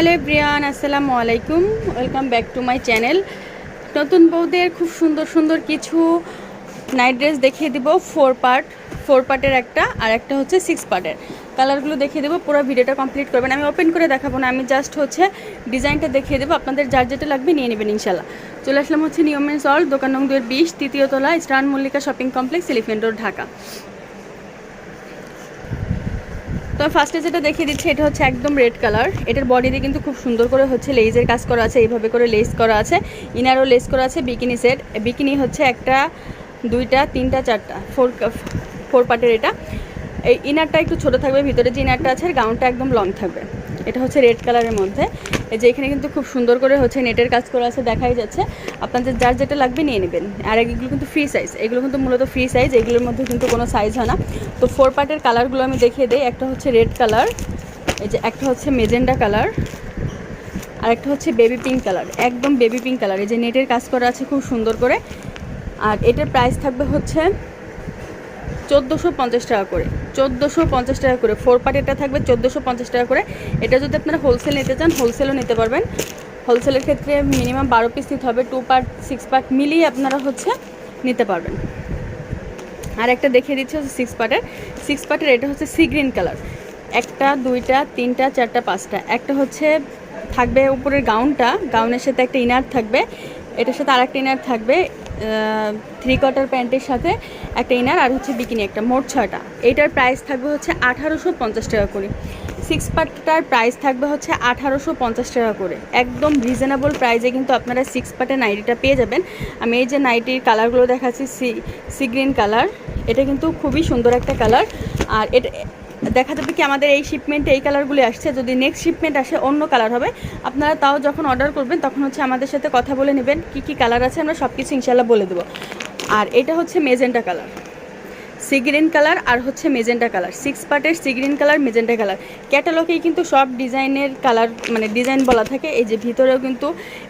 Hello Brian, আসসালামু আলাইকুম। Welcome back to my channel নতুন বউদের খুব সুন্দর সুন্দর কিছু নাইট ড্রেস দেখিয়ে দিব ফোর পার্ট ফোর পার্টের একটা, আর একটা হচ্ছে সিক্স পার্টের কালারগুলো দেখিয়ে দেবো, পুরো ভিডিওটা কমপ্লিট করবেন। আমি ওপেন করে দেখাবো না, আমি জাস্ট হচ্ছে ডিজাইনটা দেখিয়ে দেবো। আপনাদের যার যেটা লাগবে নিয়ে নেবেন ইনশাল্লাহ চলে আসলাম হচ্ছে নিয়মেন সল দোকান নং দুয়ের বিশ, তৃতীয় তলা Mallika shopping complex Elephant Road Dhaka. তো ফার্স্টে যেটা দেখিয়ে দিচ্ছি, এটা হচ্ছে একদম রেড কালার এটার বডিতে কিন্তু খুব সুন্দর করে হচ্ছে লেজের কাজ করা আছে, এইভাবে করে লেস করা আছে। ইনারও লেস করা আছে বিকিনি সেট বিকিনি হচ্ছে একটা, দুইটা, তিনটা, চারটা ফোর ফোর পার্টের এটা। এই ইনারটা একটু ছোট থাকবে, ভিতরে যে ইনারটা আছে গাউনটা একদম লং থাকবে। এটা হচ্ছে রেড কালারের মধ্যে। এই যে এখানে কিন্তু খুব সুন্দর করে হচ্ছে নেটের কাজ করা আছে, দেখাই যাচ্ছে। আপনাদের যার যেটা লাগবে নিয়ে নেবেন। আর এগুলো কিন্তু ফ্রি সাইজ এগুলো কিন্তু মূলত ফ্রি সাইজ এগুলোর মধ্যে কিন্তু কোনো সাইজ হয় না। তো ফোর পার্টের কালারগুলো আমি দেখিয়ে দিই। একটা হচ্ছে রেড কালার এই যে একটা হচ্ছে মেজেন্ডা কালার আর একটা হচ্ছে বেবি পিঙ্ক কালার একদম বেবি পিঙ্ক কালার এই যে নেটের কাজ করা আছে খুব সুন্দর করে। আর এটার প্রাইস থাকবে হচ্ছে চোদ্দোশো পঞ্চাশ টাকা করে। চোদ্দোশো পঞ্চাশ টাকা করে। ফোর পার্ট এটা থাকবে চোদ্দোশো পঞ্চাশ টাকা করে। এটা যদি আপনারা হোলসেল নিতে চান হোলসেলও নিতে পারবেন। হোলসেলের ক্ষেত্রে মিনিমাম বারো পিস নিতে হবে। টু পার্ট সিক্স পার্ট মিলিয়ে আপনারা হচ্ছে নিতে পারবেন। আর একটা দেখিয়ে দিচ্ছি হচ্ছে সিক্স পার্টের সিক্স পার্টের এটা হচ্ছে সি গ্রিন কালার একটা, দুইটা, তিনটা, চারটা, পাঁচটা। একটা হচ্ছে থাকবে উপরের গাউনটা গাউনের সাথে একটা ইনার থাকবে। এটার সাথে আর একটা ইনার থাকবে। থ্রি কোয়ার্টার প্যান্টের সাথে একটা ইনার আর হচ্ছে বিকিনি একটা, মোট ছয়টা। এইটার প্রাইস থাকবে হচ্ছে আঠারোশো পঞ্চাশ টাকা করে। সিক্স পার্টটার প্রাইস থাকবে হচ্ছে আঠারোশো পঞ্চাশ টাকা করে। একদম রিজনেবল প্রাইসে কিন্তু আপনারা সিক্স পার্টের নাইটিটা পেয়ে যাবেন। আমি এই যে নাইটির কালারগুলো দেখাচ্ছি সি সি গ্রিন কালার এটা কিন্তু খুবই সুন্দর একটা কালার আর এটা দেখা যাবে কি আমাদের এই শিপমেন্টে এই কালারগুলি আসছে। যদি নেক্সট শিপমেন্ট আসে, অন্য কালার হবে। আপনারা তাও যখন অর্ডার করবেন, তখন হচ্ছে আমাদের সাথে কথা বলে নেবেন, কি কি কালার আছে আমরা সব কিছু ইনশাল্লাহ বলে দেবো। আর এটা হচ্ছে magenta colour sea green colour আর হচ্ছে মেজেন্টা কালার সিক্স পার্টের sea green colour magenta colour ক্যাটালগেই কিন্তু সব ডিজাইনের কালার মানে ডিজাইন বলা থাকে। এই যে ভিতরেও কিন্তু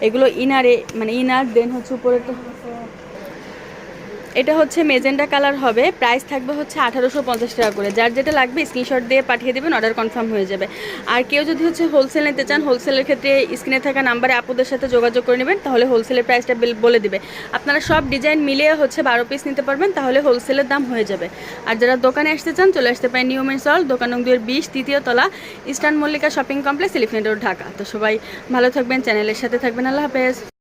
এগুলো ইনারে মানে ইনার দেন হচ্ছে উপরে এটা হচ্ছে মেজেন্ডা কালার হবে। প্রাইস থাকবে হচ্ছে আঠারোশো পঞ্চাশ টাকা করে। যার যেটা লাগবে স্ক্রিনশট দিয়ে পাঠিয়ে দেবেন অর্ডার কনফার্ম হয়ে যাবে। আর কেউ যদি হচ্ছে হোলসেল নিতে চান হোলসেলের ক্ষেত্রে স্ক্রিনে থাকা নাম্বারে আপুদের সাথে যোগাযোগ করে নেবেন, তাহলে হোলসেলের প্রাইসটা বলে দিবে। আপনারা সব ডিজাইন মিলিয়ে হচ্ছে বারো পিস নিতে পারবেন, তাহলে হোলসেলের দাম হয়ে যাবে। আর যারা দোকানে আসতে চান, চলে আসতে পারেন নিউ মেন সল দোকান নং দুয়ের বিশ, তৃতীয় তলা eastern Mallika shopping complex Elephant Road Dhaka তো সবাই ভালো থাকবেন চ্যানেলের সাথে থাকবেন। আল্লাহ হাফেজ।